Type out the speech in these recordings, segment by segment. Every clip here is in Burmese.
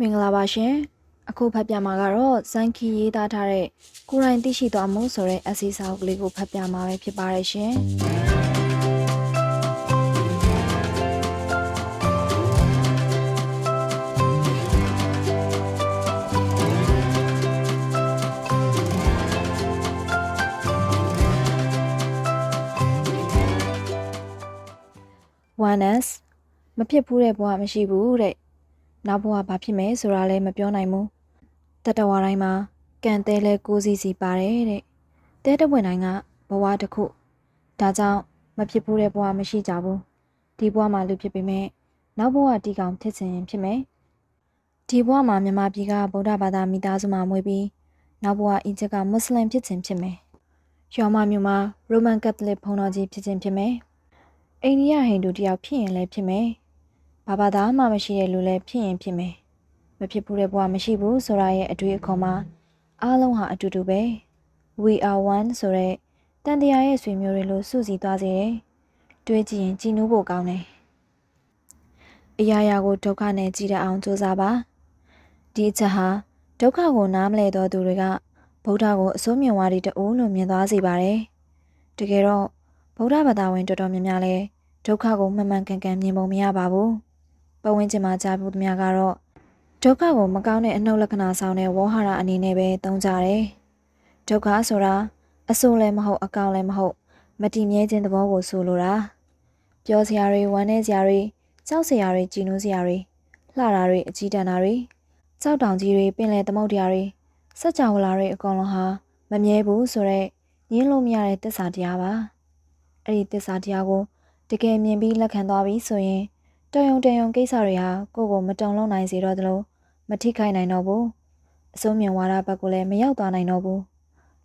မင်္ဂလာပါရှင်အခုဖတ်ပြမှာကတော့ဇန်ခီရေးသားထားတဲ့ကိုရိုင်းသိရှိသွားမှုဆိုတဲ့ essay စာအုပ်ကလေးကိုဖတ်ပြမှာပဲဖြစ်ပါတယ်ရှင်ဝန်နက်မဖြစ်ဘူးတဲ့ဘဝမရှိဘူးတဲ့ နောက်ဘဝဘာဖြစ်မယ်ဆိုတာလည်းမပြောနိုင်ဘူးတတဝါတိုင်းမှာကံတဲလဲကိုးစီစီပါတယ်တဲ့တဲတပွင့်တိုင်းကဘဝတစ်ခုဒါကြောင့်မဖြစ်ဘူးတဲ့ဘဝမရှိကြဘူးဒီဘဝမှာလူဖြစ်ပေမဲ့နောက်ဘဝတီကောင်ဖြစ်စဉ်ဖြစ်မယ်ဒီဘဝမှာမြန်မာပြည်ကဗုဒ္ဓဘာသာမိသားစုမှာမွေးပြီးနောက်ဘဝအီဂျစ်ကမွတ်စလင်ဖြစ်ခြင်းဖြစ်မယ်ရောမမြို့မှာရိုမန်ကက်သလစ်ဘုန်းတော်ကြီးဖြစ်ခြင်းဖြစ်မယ်အိန္ဒိယဟိန္ဒူတယောက်ဖြစ်ရင်လည်းဖြစ်မယ် ဘာဘာသာမှမရှိတဲ့လူလည်းဖြစ်ရင်ဖြစ်မယ်မဖြစ်ဘူးတဲ့ဘဝမရှိဘူးဆိုတာရဲ့အတွေ့အခေါ်မှာအားလုံးဟာအတူတူပဲ we are one ဆိုတဲ့တန်တရားရဲ့ဆွေမျိုးတွေလို့စုစည်းသွားစေတယ်တွေးကြည့်ရင်ကြည်နူးဖို့ကောင်းတယ်အရာရာကိုဒုက္ခနဲ့ကြည်တတ်အောင်ကြိုးစားပါဒီအချက်ဟာဒုက္ခကိုနားမလည်တော့သူတွေကဗုဒ္ဓကိုအစိုးမြင်ဝါဒီတူလို့မြင်သွားစေပါတယ်တကယ်တော့ဗုဒ္ဓဘာသာဝင်တော်တော်များများလဲဒုက္ခကိုမှန်မှန်ကန်ကန်မြင်ပုံမရပါဘူး ပတ်ဝန်းကျင်မှာကြားဘူးသမျှကတော့ဒုက္ခကိုမကောင်းတဲ့အနှုတ်လက္ခဏာဆောင်တဲ့ဝေါဟာရအနေနဲ့ပဲသုံးကြတယ်။ဒုက္ခဆိုတာအဆိုးလည်းမဟုတ်အကောင်းလည်းမဟုတ် မတည်မြဲခြင်းသဘောကိုဆိုလိုတာ။ပြောစရာတွေဝမ်းနည်းစရာတွေကြောက်စရာတွေကြည်နူးစရာတွေလှတာတွေအကြီးတန်းတာတွေကြောက်တောင်ကြီးတွေပင်လယ်သမုဒ္ဒရာတွေစัจ java လာတွေအကုန်လုံးဟာမမြဲဘူးဆိုတော့ညင်းလို့မရတဲ့တစ္ဆာတရားပါ။အဲ့ဒီတစ္ဆာတရားကိုတကယ်မြင်ပြီးလက်ခံသွားပြီဆိုရင် တယုံတယုံကိစ္စတွေဟာကိုယ့်ကိုမတုံလုံးနိုင်စေတော့သလိုမထိခိုက်နိုင်တော့ဘူးအစိုးမြင်ဝါဒဘက်ကိုလည်းမရောက်သွားနိုင်တော့ဘူး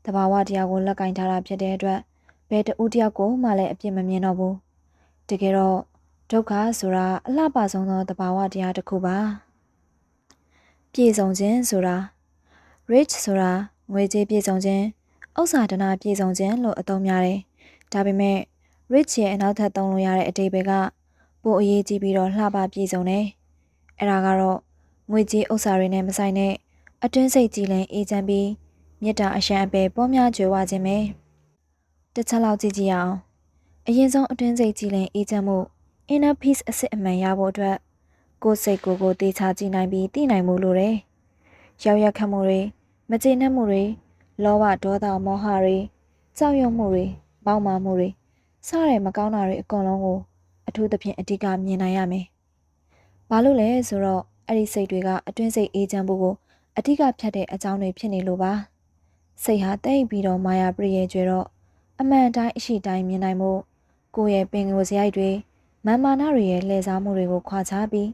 တဘာဝတရားကိုလက်ကင်ထားတာဖြစ်တဲ့အတွက်ဘယ်တဦးတယောက်ကိုမှလည်းအပြစ်မမြင်တော့ဘူးတကယ်တော့ဒုက္ခဆိုတာအလှပဆုံးသောတဘာဝတရားတစ်ခုပါပြည့်စုံခြင်းဆိုတာ rich ဆိုတာငွေကြေးပြည့်စုံခြင်းဥစ္စာဒနာပြည့်စုံခြင်းလို့အသုံးများတယ်ဒါပေမဲ့ rich ရဲ့အနောက်ထပ်သုံးလို့ရတဲ့အတိတ်ပဲက ပိုအရေးကြီးပြီးတော့လှပပြည့်စုံတယ်။အဲ့ဒါကတော့ငွေကြေးဥစ္စာတွေနဲ့မဆိုင်တဲ့အတွင်းစိတ်ကြည်လင်အေးချမ်းပြီးမေတ္တာအရှံအပယ်ပေါများကြွယ်ဝခြင်းပဲ။တစ်ချက်လောက်ကြည့်ကြည့်အောင်။အရင်ဆုံးအတွင်းစိတ်ကြည်လင်အေးချမ်းမှု inner peace အစစ်အမှန်ရဖို့အတွက်ကိုယ်စိတ်ကိုယ်ကိုတေချာကြည့်နိုင်ပြီးသိနိုင်မှုလိုတယ်။ရောက်ရက်ခတ်မှုတွေမကျေနပ်မှုတွေလောဘဒေါသမောဟတွေကြောက်ရွံ့မှုတွေပေါက်မာမှုတွေစတဲ့မကောင်းတာတွေအကုန်လုံးကို အထူးသဖြင့်အဓိကမြင်နိုင်ရမယ်။ဘာလို့လဲဆိုတော့အဲ့ဒီစိတ်တွေကအတွင်းစိတ်အေးချမ်းဖို့ကိုအဓိကဖြတ်တဲ့အကြောင်းတွေဖြစ်နေလို့ပါ။စိတ်ဟာတိတ်ပြီးတော့မာယာပရိယေကျွဲတော့အမှန်တိုင်းအရှိတိုင်းမြင်နိုင်မှုကိုယ့်ရဲ့ပင်ကိုယ်စရိုက်တွေမန်မာနတွေရဲ့လှည့်စားမှုတွေကိုခွာချပြီး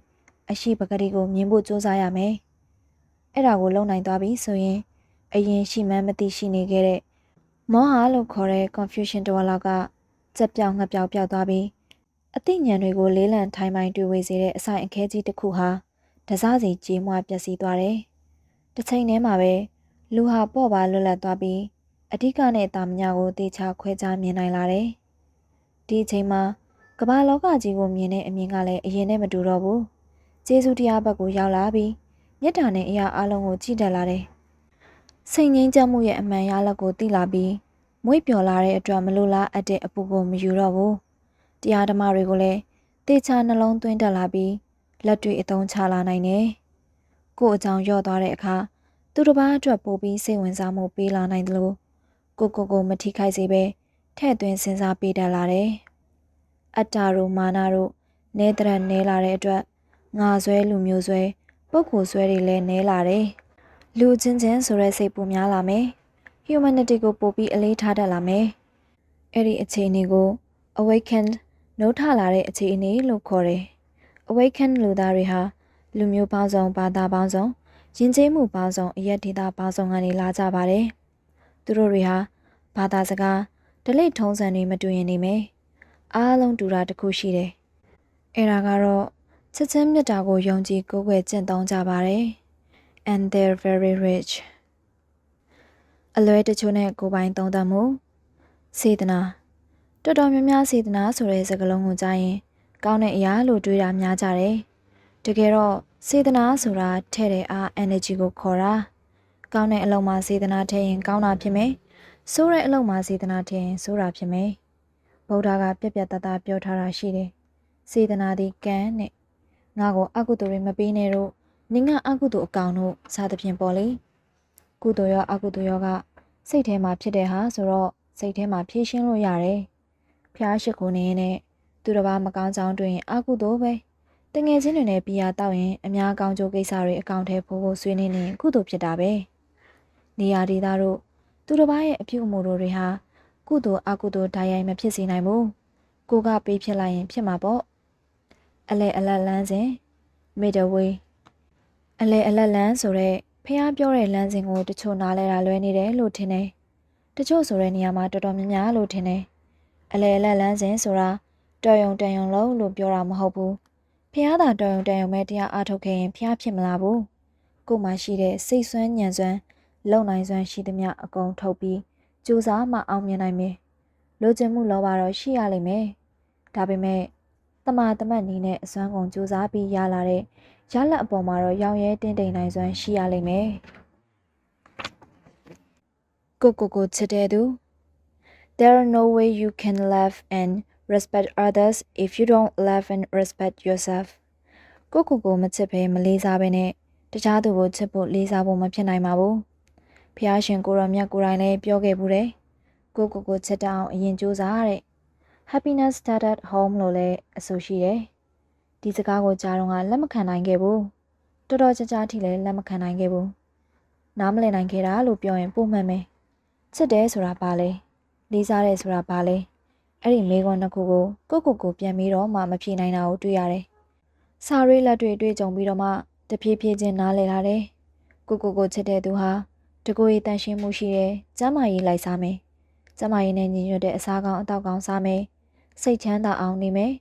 အရှိပကတိကိုမြင်ဖို့ကြိုးစားရမယ်။အဲ့ဒါကိုလုံနိုင်သွားပြီဆိုရင်အရင်ရှိမှန်းမသိရှိနေခဲ့တဲ့မောဟလို့ခေါ်တဲ့ confusion တော်လောက်ကကြက်ပြောင်ငှက်ပြောင်ပြောက်သွားပြီး အသိဉာဏ်တွေကိုလေးလံထိုင်ပိုင်းတွေ့ဝေစေတဲ့အဆိုင်အခဲကြီးတစ်ခုဟာတစားစီကြေးမွားပျက်စီးသွားတယ်။တစ်ချိန်တည်းမှာပဲလူဟာပေါ့ပါလွတ်လပ်သွားပြီးအဓိကနဲ့တာမညာကိုတေချာခွဲခြားမြင်နိုင်လာတယ်။ဒီအချိန်မှာကမ္ဘာလောကကြီးကိုမြင်တဲ့အမြင်ကလည်းအရင်နဲ့မတူတော့ဘူး။ကျေးဇူးတရားဘက်ကိုရောက်လာပြီးမေတ္တာနဲ့အရာအလုံးကိုကြည်တက်လာတယ်။စိတ်ငြိမ်းချမ်းမှုရဲ့အမှန်ရလဒ်ကိုသိလာပြီးမွေ့ပျော်လာတဲ့အတွက်မလိုလားအပ်တဲ့အပူကိုမယူတော့ဘူး။ တရားဓမ္မတွေကိုလည်းတေချာနှလုံးသွင်းတက်လာပြီးလက်တွေအသုံးချလာနိုင်တယ်။ကို့အကြောင်းရော့သွားတဲ့အခါသူတစ်ပါးအတွက်ပိုပြီးစိတ်ဝင်စားမှုပေးလာနိုင်တယ်လို့ကိုကိုကိုမထိခိုက်စေပဲထဲ့သွင်းစဉ်းစားပေးတတ်လာတယ်။အတ္တတို့မာနတို့နဲတရက်နဲလာတဲ့အတွက်ငါဆွဲလူမျိုးဆွဲပုဂ္ဂိုလ်ဆွဲတွေလည်းနဲလာတယ်။လူချင်းချင်းဆိုတဲ့စိတ်ပူများလာမယ်။ humanity ကိုပိုပြီးအလေးထားတတ်လာမယ်။အဲ့ဒီအခြေအနေကို awakened နှုတ်ထလာတဲ့အခြေအနေလို့ခေါ်တယ်။ Awaken လူသားတွေဟာလူမျိုးပေါင်းစုံဘာသာပေါင်းစုံယဉ်ကျေးမှုပေါင်းစုံအရက်ဒေတာပေါင်းစုံကနေလာကြပါတယ်။သူတို့တွေဟာဘာသာစကားဒလိထုံးစံတွေမတူရင်နေမယ်။အားလုံးတူတာတစ်ခုရှိတယ်။အဲဒါကတော့ချက်ချင်းမြတ်တာကိုယုံကြည်ကိုးကွယ်ကျင့်သုံးကြပါတယ်။ And they're very rich. အလွဲတချို့နဲ့ကိုယ်ပိုင်သုံးသပ်မှုစေတနာ တော်တော်များများစေတနာဆိုတဲ့စကားလုံးကိုကြားရင်ကောင်းတဲ့အရာလို့တွေးတာများကြတယ်။တကယ်တော့စေတနာဆိုတာထဲ့တဲ့အား energy ကိုခေါ်တာကောင်းတဲ့အလုပ်မှာစေတနာထည့်ရင်ကောင်းတာဖြစ်မယ်ဆိုးတဲ့အလုပ်မှာစေတနာထည့်ရင်ဆိုးတာဖြစ်မယ်ဗုဒ္ဓကပြက်ပြက်တသားပြောထားတာရှိတယ်စေတနာဒီကံနဲ့ငါကိုအကုသိုလ်တွေမပေးနဲ့တော့နင်ကအကုသိုလ်အကောင်တို့စသဖြင့်ပေါ်လေကုသိုလ်ရောအကုသိုလ်ရောကစိတ်ထဲမှာဖြစ်တဲ့ဟာဆိုတော့စိတ်ထဲမှာဖြည့်ရှင်းလို့ရတယ် ဖျားရှိခိုးနေရင်နဲ့သူတစ်ပါးမကောင်းကြောင်းတွင်အကုသိုလ်ပဲတငယ်ချင်းတွေနဲ့ပြာတောက်ရင်အများကောင်းကျိုးကိစ္စတွေအကောင့်ထဲပို့ဖို့ဆွေးနွေးနေကုသိုလ်ဖြစ်တာပဲနေရာဒေသတို့သူတစ်ပါးရဲ့အပြုအမူတို့တွေဟာကုသိုလ်အကုသိုလ်ဓာတ်ရိုက်မဖြစ်စေနိုင်ဘူးကိုကပေးဖြစ်လိုက်ရင်ဖြစ်မှာပေါ့အလဲအလတ်လန်းစဉ် middle way အလဲအလတ်လန်းဆိုတော့ဖះပြောတဲ့လမ်းစဉ်ကိုတချို့နားလဲတာလွဲနေတယ်လို့ထင်တယ်တချို့ဆိုတဲ့နေရာမှာတော်တော်များများလို့ထင်တယ် အလဲအလတ်လန်းစဉ်ဆိုတာတော်ယုံတန်ယုံလုံးလို့ပြောတာမဟုတ်ဘူးဖះသာတော်ယုံတန်ယုံပဲတရားအားထုတ်ခဲ့ရင်ဖះဖြစ်မလားဘူးကို့မှာရှိတဲ့စိတ်ဆွမ်းညံစွမ်းလုံနိုင်စွမ်းရှိသမျှအကုန်ထုတ်ပြီးကြိုးစားမှအောင်မြင်နိုင်မယ်လိုချင်မှုလောဘတော့ရှိရလိမ့်မယ်ဒါပေမဲ့တမာတမတ်နီးနဲ့အစွမ်းကုန်ကြိုးစားပြီးရလာတဲ့ရလက်အပေါ်မှာတော့ရောင်ရဲတင်းတိမ်နိုင်စွမ်းရှိရလိမ့်မယ်ကိုကိုကိုချစ်တဲ့သူ There are no way you can love and respect others if you don't love and respect yourself ကိုကိုကိုမချစ်ဘဲမလေးစားဘဲနဲ့တခြားသူကိုချစ်ဖို့လေးစားဖို့မဖြစ်နိုင်ပါဘူးဖះရှင်ကိုရောမြတ်ကိုယ်တိုင်လည်းပြောခဲ့ဘူးတယ်ကိုကိုကိုချစ်တအောင်အရင်ကြိုးစားတဲ့ happiness started at home လို့လည်းအဆိုရှိတယ်ဒီစကားကိုကြားတော့ကလက်မခံနိုင်ခဲ့ဘူးတော်တော်ကြာကြာထိလည်းလက်မခံနိုင်ခဲ့ဘူးနားမလည်နိုင်ခဲ့တာလို့ပြောရင်ပုံမှန်ပဲချစ်တယ်ဆိုတာဘာလဲ လေးစားတယ်ဆိုတာဘာလဲအဲ့ဒီမိကွန်းတစ်ခုကိုကိုကိုကိုပြန်ပြီးတော့မှမဖြေနိုင်တာကိုတွေ့ရတယ်စာရေးလက်တွေတွေ့ကြုံပြီးတော့မှတဖြည်းဖြည်းချင်းနားလည်လာတယ်ကိုကိုကိုချစ်တဲ့သူဟာတကိုယ်ရည်တန်ရှင်းမှုရှိတယ်ကျမ်းမာရေးလိုက်စားမယ်ကျမ်းမာရေးနဲ့ညီညွတ်တဲ့အစားကောင်းအသောက်ကောင်းစားမယ်စိတ်ချမ်းသာအောင်နေမယ်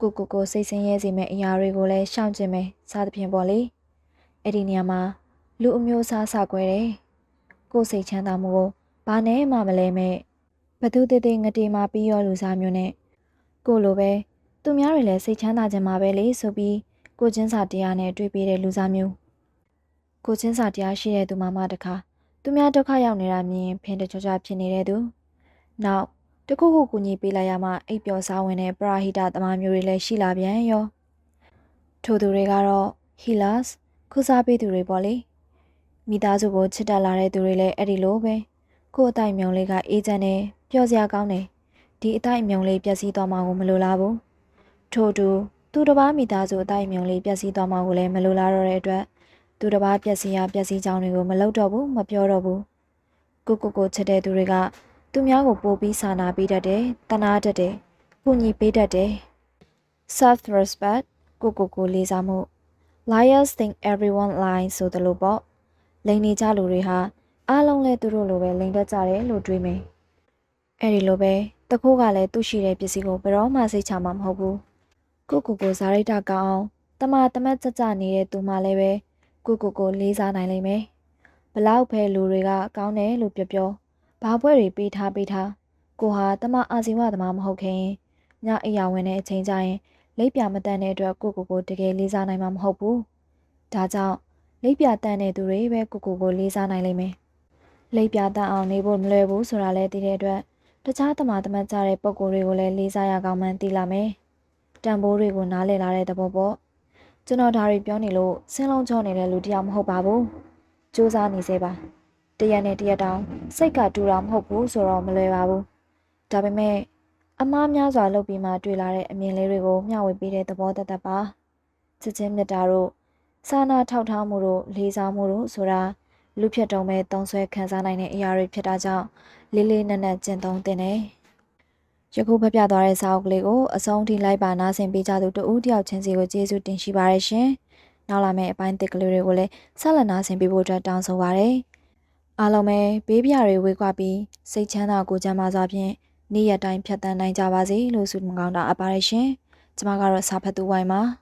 ကိုကိုကိုစိတ်ဆင်းရဲစေမယ့်အရာတွေကိုလည်းရှောင်ကျဉ်မယ်စသဖြင့်ပေါ့လေအဲ့ဒီနေရာမှာလူအမျိုးအစားစကွဲတယ်ကိုစိတ်ချမ်းသာမှုကိုဘာနဲ့မှမလဲမဲ့ ဘသူတည်တည်ငတေမှာပြီးရောလူစားမျိုးနဲ့ကိုလိုပဲသူများတွေလည်းစိတ်ချမ်းသာကြမှာပဲလေဆိုပြီးကိုချင်းစာတရားနဲ့တွေ့ပေးတဲ့လူစားမျိုးကိုချင်းစာတရားရှိတဲ့သူမှမှတခါသူများဒုက္ခရောက်နေတာမြင်ဖင်တကြွကြွဖြစ်နေတဲ့သူနောက်တခုခုကူညီပေးလိုက်ရမှအိပ်ပျော်စားဝင်တဲ့ပရာဟိတသမားမျိုးတွေလည်းရှိလာပြန်ရောထို့သူတွေကတော့ healers ကုစားပေးသူတွေပေါ့လေမိသားစုကိုချစ်တတ်လာတဲ့သူတွေလည်းအဲ့ဒီလိုပဲ ကို့အတိုက်မြုံလေးကအေးချမ်းတယ်ပျော်စရာကောင်းတယ်ဒီအတိုက်မြုံလေးပျက်စီးသွားမှာကိုမလိုလားဘူးထို့တူသူတစ်ပါးမိသားစုအတိုက်မြုံလေးပျက်စီးသွားမှာကိုလည်းမလိုလားတော့တဲ့အတွက်သူတစ်ပါးပျက်စီးရပျက်စီးကြောင်းတွေကိုမလုပ်တော့ဘူးမပြောတော့ဘူးကိုကိုကိုချစ်တဲ့သူတွေကသူများကိုပို့ပြီးစာနာပေးတတ်တယ်တနာတတ်တယ်ကူညီပေးတတ်တယ် self respect ကိုကိုကိုလေးစားမှု liars think everyone lies ဆိုတယ်လို့ပေါ့လိန်နေကြလူတွေဟာ အားလုံးလဲသူတို့လိုပဲလိန်တတ်ကြတယ်လို့တွေးမယ်အဲ့ဒီလိုပဲတခိုးကလည်းသူ့ရှိတဲ့ပစ္စည်းကိုဘယ်တော့မှစိတ်ချမှာမဟုတ်ဘူးကိုကိုကိုဇာရိတကောင်းအောင်တမတမတ်ကြကြနေတဲ့သူမှလည်းပဲကိုကိုကိုလေးစားနိုင်လိမ့်မယ်ဘလောက်ပဲလူတွေကကောင်းတယ်လို့ပြောပြောဘာပွဲတွေပေးထားပေးထားကိုဟာတမအာဇီဝသမားမဟုတ်ခင်ညအိယာဝင်တဲ့အချိန်ကျရင်လိပ်ပြမတန်တဲ့အတွက်ကိုကိုကိုတကယ်လေးစားနိုင်မှာမဟုတ်ဘူးဒါကြောင့်လိပ်ပြတန်တဲ့သူတွေပဲကိုကိုကိုလေးစားနိုင်လိမ့်မယ် လိပ်ပြတန်အောင်နေဖို့မလွယ်ဘူးဆိုတာလည်းသိတဲ့အတွက်တခြားတမတမတ်ကြတဲ့ပုံကိုယ်တွေကိုလည်းလေးစားရကောင်းမှန်းသိလာမယ်တန်ဖိုးတွေကိုနားလည်လာတဲ့သဘောပေါ့ကျွန်တော်ဒါတွေပြောနေလို့ဆင်းလုံးချောနေတဲ့လူတယောက်မဟုတ်ပါဘူးစူးစမ်းနေစေပါတရက်နဲ့တရက်တောင်စိတ်ကတူတာမဟုတ်ဘူးဆိုတော့မလွယ်ပါဘူးဒါပေမဲ့အမားများစွာလုပ်ပြီးမှတွေ့လာတဲ့အမြင်လေးတွေကိုမျှဝေပေးတဲ့သဘောတသက်ပါချစ်ချင်းမြတ်တာတို့စာနာထောက်ထားမှုတို့လေးစားမှုတို့ဆိုတာ လူဖြစ်တုံးပဲတုံးဆွဲခံစားနိုင်တဲ့အရာတွေဖြစ်တာကြောင့်လေးလေးနက်နက်ကျင့်သုံးသင့်တယ်ယခုဖပြသွားတဲ့စာအုပ်ကလေးကိုအဆုံးထိလိုက်ပါနားဆင်ပေးကြသူတဦးတယောက်ချင်းစီကိုကျေးဇူးတင်ရှိပါရရှင်။နောက်လာမယ့်အပိုင်းတစ်ကလေးတွေကိုလည်းဆက်လက်နားဆင်ပေးဖို့အတွက်တောင်းဆိုပါရစေ။အားလုံးပဲဘေးပြတွေဝေခွာပြီးစိတ်ချမ်းသာကိုယ်ချမ်းသာစွာဖြင့်နေ့ရက်တိုင်းဖြတ်သန်းနိုင်ကြပါစေလို့ဆုမကောင်းတာအပ်ပါရရှင်။ကျွန်မကတော့စာဖတ်သူဝိုင်းပါ။